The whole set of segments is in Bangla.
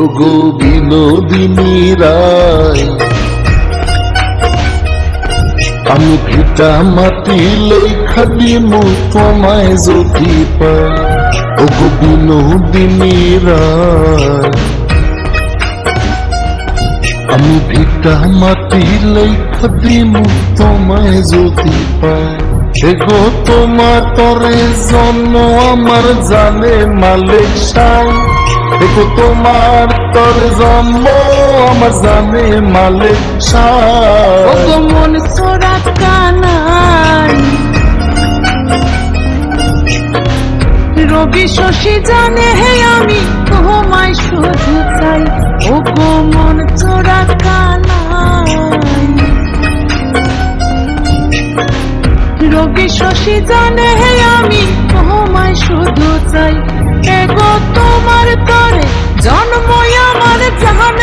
ওগো বিনোদিনী রায়। আমি ভিটা মাটি লেখা দিমু তোমায় যদি পাই। ওগো বিনোদিনী রায়। আমি ভিটা মাটি লেখা দিমু তোমায় যদি পাই। এগো তোমার তরে জন্ম আমার জানে মালিক সাই। এগো তোমার তরে জন্ম আমার জানে মালিক ওগো মন সোরা কানাই। রবি শশী জানে হে আমি, তোমায় শুধু চাই। ওগো মন চোরা কানাই। রবি শশী জানে হে আমি, তোমায় শুধু চাই। এগো তোমার তরে জন্মই আমার জাহানে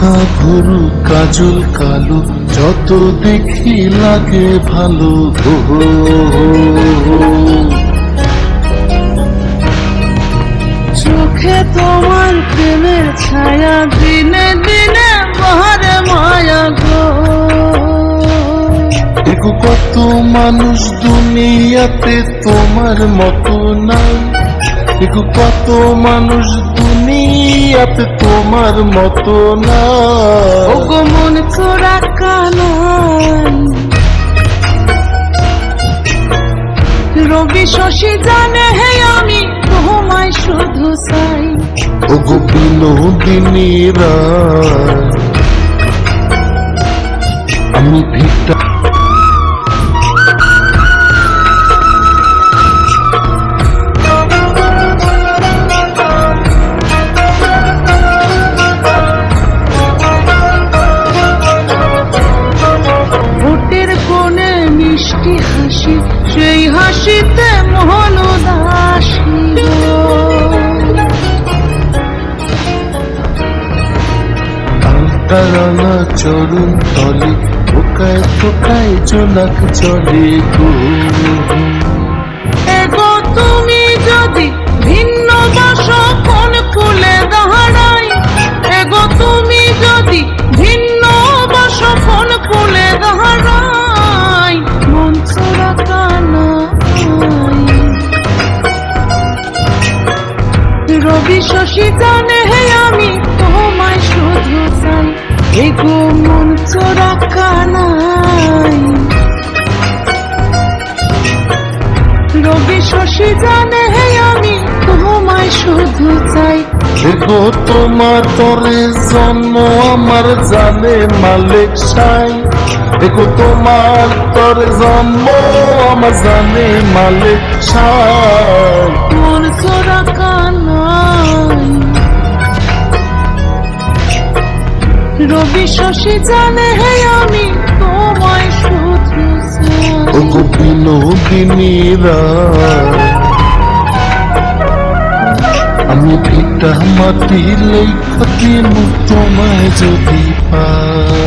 ঢাকা ভরু কাজল কালো যত দেখি লাগে ভালো। চোখে তোমার প্রেমের ছায়া দিনে দিনে বহরে মায়া গো দেখো কত মানুষ দুনিয়াতে তোমার মতো নাই দেখো কত মানুষ দুনিয়াতে তোমার মতো না। ওগো মন চোরা কানাই রবি শশী জানে হে আমি তোমায় শুধু চাই। ওগো বিনোদিনী রায় আমি ভিটা হাসিতে মোহন গো। আলতারানা চরণ তলে ঠোকায় ঠোকায় জোনাক চলে গো রবি শশী জানে হে আমি তোমায় শুধু চাই। এগো মন চোরা কানাই। রবি শশী জানে, হে আমি তোমায় শুধু চাই। দেখো তোমার তরে জন্ম, আমার জানে মালিক সাই দেখো তোমার তরে জন্ম, আমার জানে মালিক সাই রবি শশী জানে, হে আমি তোমায় শুধু ওগো বিনোদিনী রায় আমি ভিটা মাটি লেখা তোমায় যদি পাই।